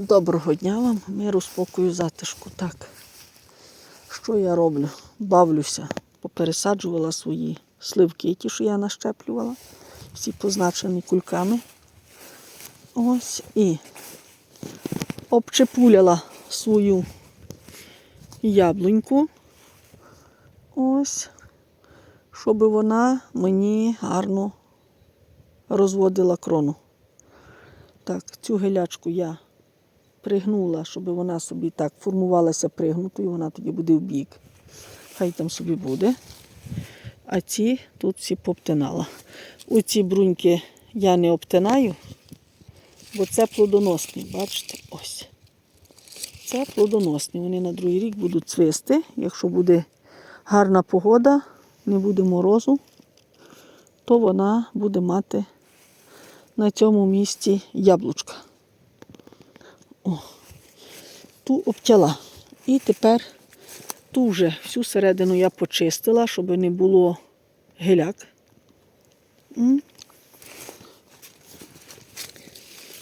Доброго дня вам, миру, спокою, затишку. Так. Що я роблю? Бавлюся. Попересаджувала свої сливки, ті, що я нащеплювала. Всі позначені кульками. Ось і обчепуляла свою яблуньку. Ось, щоб вона мені гарно розводила крону. Так, цю гелячку я пригнула, щоб вона собі так формувалася пригнутою, вона тоді буде в бік. Хай там собі буде. А ці тут всі пообтинала. Оці бруньки я не обтинаю, бо це плодоносні. Бачите, ось. Це плодоносні. Вони на другий рік будуть цвисти. Якщо буде гарна погода, не буде морозу, то вона буде мати на цьому місці яблучка. О, ту обтяла. І тепер ту вже всю середину я почистила, щоб не було геляк.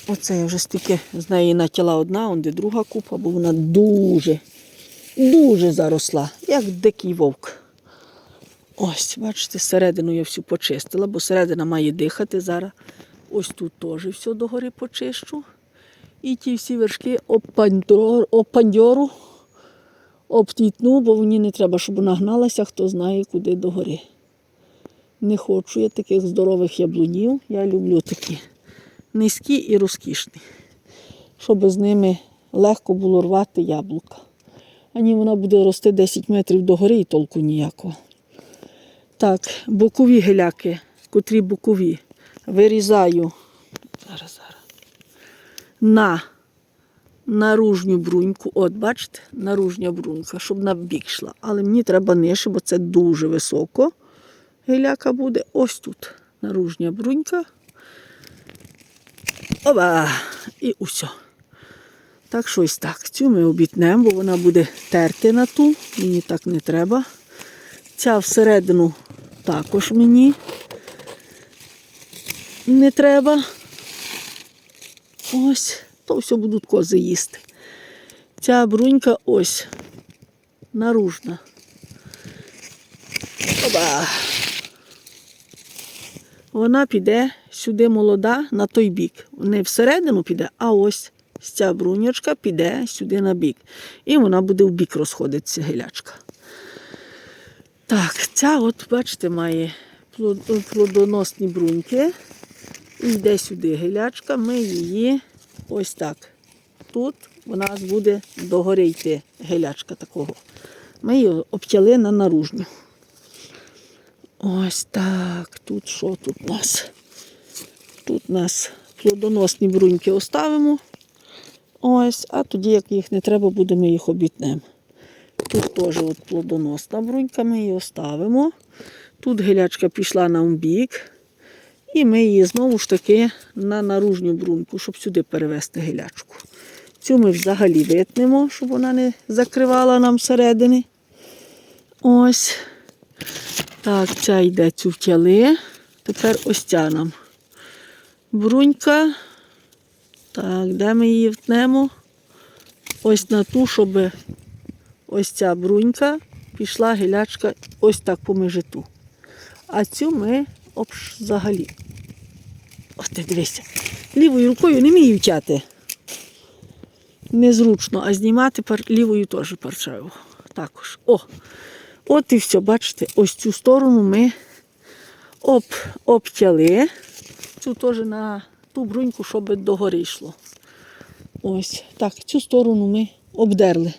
Оце я вже стільки з неї натяла одна, он де друга купа, бо вона дуже, дуже заросла, як дикий вовк. Ось, бачите, середину я всю почистила, бо середина має дихати зараз. Ось тут теж все догори почищу. І ті всі вершки опандьор- опандьору обтітну, бо мені не треба, щоб вона гналася, хто знає, куди догори. Не хочу я таких здорових яблунів. Я люблю такі низькі і розкішні, щоб з ними легко було рвати яблука. А ні, вона буде рости 10 метрів догори і толку ніякого. Так, бокові геляки, котрі бокові, вирізаю зараз, на наружню бруньку. От, бачите, наружня брунька, щоб на бік йшла. Але мені треба нижче, бо це дуже високо. Геляка буде ось тут. Наружня брунька. Оба! І усе. Так що ось так. Цю ми обітнемо, бо вона буде терти на ту. Мені так не треба. Ця всередину також мені не треба. Ось, то все будуть кози їсти. Ця брунька ось наружна. Оба. Вона піде сюди молода на той бік. Не всередину піде, а ось ця бруньочка піде сюди на бік. І вона буде в бік розходитися гелячка. Так, ця, от, бачите, має плодоносні бруньки. І йде сюди гелячка, ми її ось так. Тут у нас буде догори йти гелячка такого. Ми її обтяли на наружню. Ось так. Тут що тут у нас? Тут у нас плодоносні бруньки оставимо. Ось, а тоді, як їх не треба, буде, ми їх обітнемо. Тут теж от плодоносна брунька, ми її оставимо. Тут гелячка пішла нам в бік. І ми її знову ж таки на наружню бруньку, щоб сюди перевести гелячку. Цю ми взагалі витнемо, щоб вона не закривала нам середини. Ось. Так, ця йде цю втяли. Тепер ось ця нам. Брунька. Так, де ми її втнемо? Ось на ту, щоб ось ця брунька пішла гелячка ось так по межиту. А цю ми обш взагалі. Ось ти дивися. Лівою рукою не вмію тяти. Незручно, а знімати пар... лівою теж парчаю. Також. О! От і все, бачите, ось цю сторону ми об... обтяли. Цю теж на ту бруньку, щоб догори йшло. Ось. Так, цю сторону ми обдерли.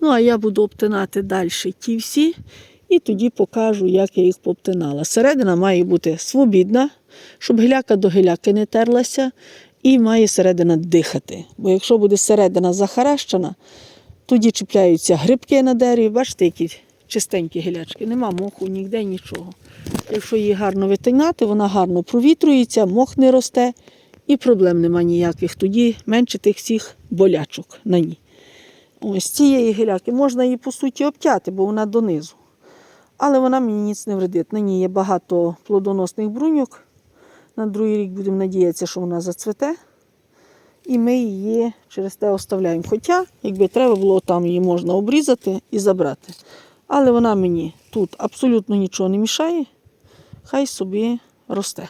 Ну, а я буду обтинати далі ті всі, і тоді покажу, як я їх пообтинала. Середина має бути свобідна, щоб гіляка до гіляки не терлася, і має середина дихати. Бо якщо буде середина захаращена, тоді чіпляються грибки на дереві, бачите, які чистенькі гілячки, нема моху, ніде нічого. Якщо її гарно витинати, вона гарно провітрується, мох не росте і проблем нема ніяких. Тоді менше тих всіх болячок на ній. Ось цієї гіляки можна її по суті обтяти, бо вона донизу. Але вона мені ніц не вредить. На ній є багато плодоносних бруньок. На другий рік будемо надіятися, що вона зацвете. І ми її через те оставляємо. Хоча, якби треба було, там її можна обрізати і забрати. Але вона мені тут абсолютно нічого не мішає, хай собі росте.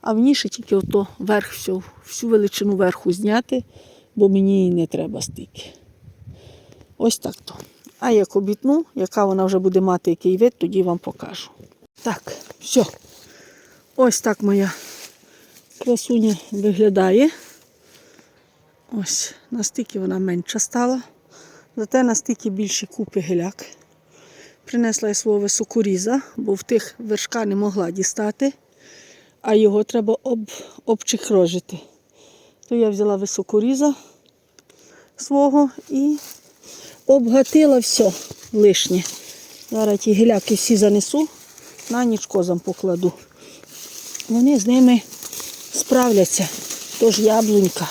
А в ніші тільки ото верх, всю, всю величину верху зняти, бо мені її не треба стільки. Ось так то. А як обітну, яка вона вже буде мати який вид, тоді вам покажу. Так, все. Ось так моя красуня виглядає. Ось, настільки вона менша стала. Зате настільки більші купи геляк. Принесла я свого високоріза, бо в тих вершка не могла дістати, а його треба об, обчихрожити. То я взяла високоріза свого і обгатила все лишнє. Зараз ті геляки всі занесу, на ніч козам покладу. Вони з ними справляться. Тож яблунька.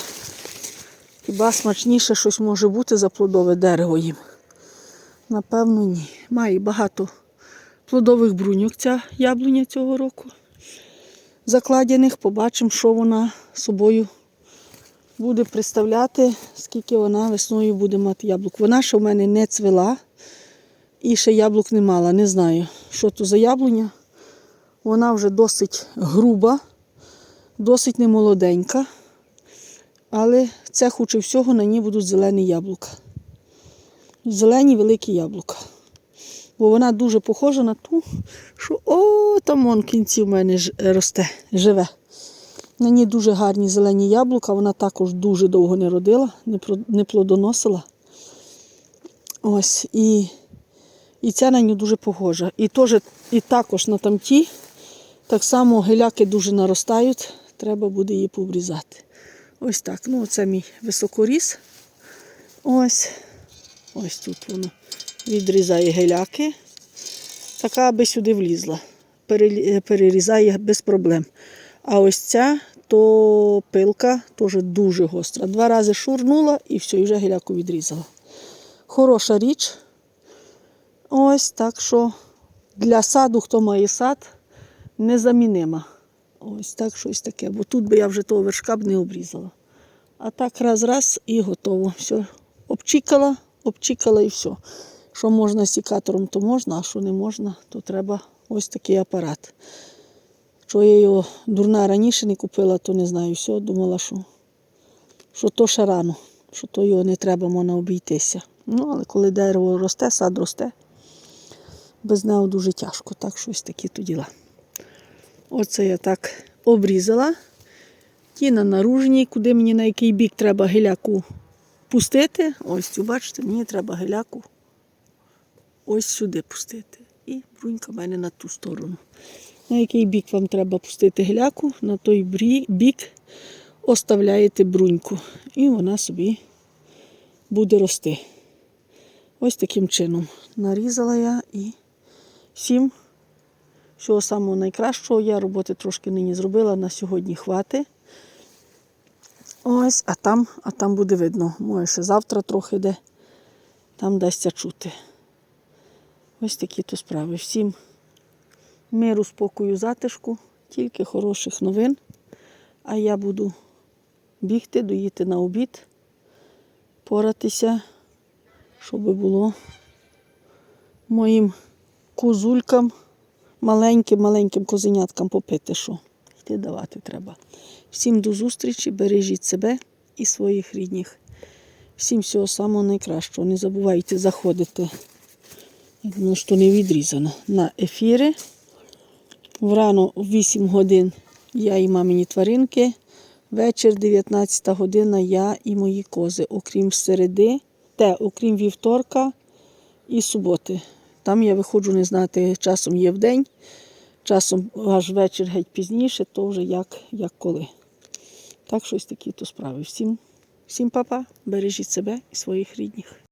Хіба смачніше щось може бути за плодове дерево їм? Напевно, ні. Має багато плодових бруньок ця яблуня цього року. Закладених, побачимо, що вона собою буде представляти, скільки вона весною буде мати яблук. Вона ще в мене не цвела і ще яблук не мала. Не знаю, що то за яблуня. Вона вже досить груба, досить немолоденька. Але це хуче всього на ній будуть зелені яблука. Зелені великі яблука. Бо вона дуже похожа на ту, що о, там вон кінці в мене росте, живе. На ній дуже гарні зелені яблука, вона також дуже довго не родила, не, плодоносила. Ось, і, і ця на ній дуже похожа. І, теж, і також на тамті, так само геляки дуже наростають, треба буде її пообрізати. Ось так. Ну, це мій високоріс. Ось. Ось тут воно відрізає геляки. Така аби сюди влізла. Перерізає без проблем. А ось ця то пилка теж дуже гостра. Два рази шурнула і все, і вже геляку відрізала. Хороша річ. Ось так що для саду, хто має сад, незамінима. Ось так щось таке. Бо тут би я вже того вершка б не обрізала. А так раз-раз і готово. Все. Обчікала, обчікала і все. Що можна сікатором, то можна, а що не можна, то треба ось такий апарат. Що я його дурна раніше не купила, то не знаю. Все, думала, що, що то ще рано, що то його не треба можна обійтися. Ну, але коли дерево росте, сад росте, без нього дуже тяжко. Так щось такі то діла. Оце я так обрізала. Ті на наружній, куди мені на який бік треба геляку пустити. Ось цю, бачите, мені треба геляку ось сюди пустити. І брунька в мене на ту сторону. На який бік вам треба пустити геляку, на той бік оставляєте бруньку. І вона собі буде рости. Ось таким чином нарізала я і всім всього самого найкращого. Я роботи трошки нині зробила, на сьогодні хвати. Ось, а там, а там буде видно. Може, ще завтра трохи де, там дасться чути. Ось такі то справи. Всім миру, спокою, затишку, тільки хороших новин. А я буду бігти, доїти на обід, поратися, щоб було моїм козулькам, маленьким-маленьким козеняткам попити, що йти давати треба. Всім до зустрічі, бережіть себе і своїх рідних. Всім всього самого найкращого. Не забувайте заходити. Що не відрізано. На ефіри. Врано в 8 годин я і мамині тваринки. Вечір 19 година я і мої кози, окрім середи, те, окрім вівторка і суботи. Там я виходжу не знати, часом є в день, часом аж вечір геть пізніше, то вже як, як коли. Так щось такі то справи. Всім, всім папа, бережіть себе і своїх рідних.